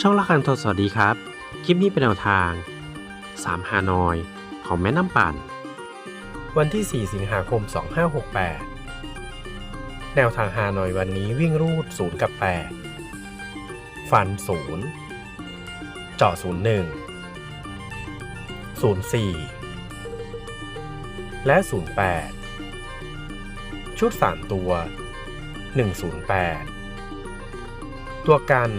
ช่องละคันทศสวัสดีครับ คลิปนี้เป็นแนวทาง 3 ฮานอยของแม่น้ำปั่น วันที่ 4 สิงหาคม 2568 แนวทางฮานอยวันนี้วิ่งรูด 0 กับ 8 ฟัน 0 เจาะ 01 04 และ 08 ชุด 3 ตัว 108ตัวกัน 81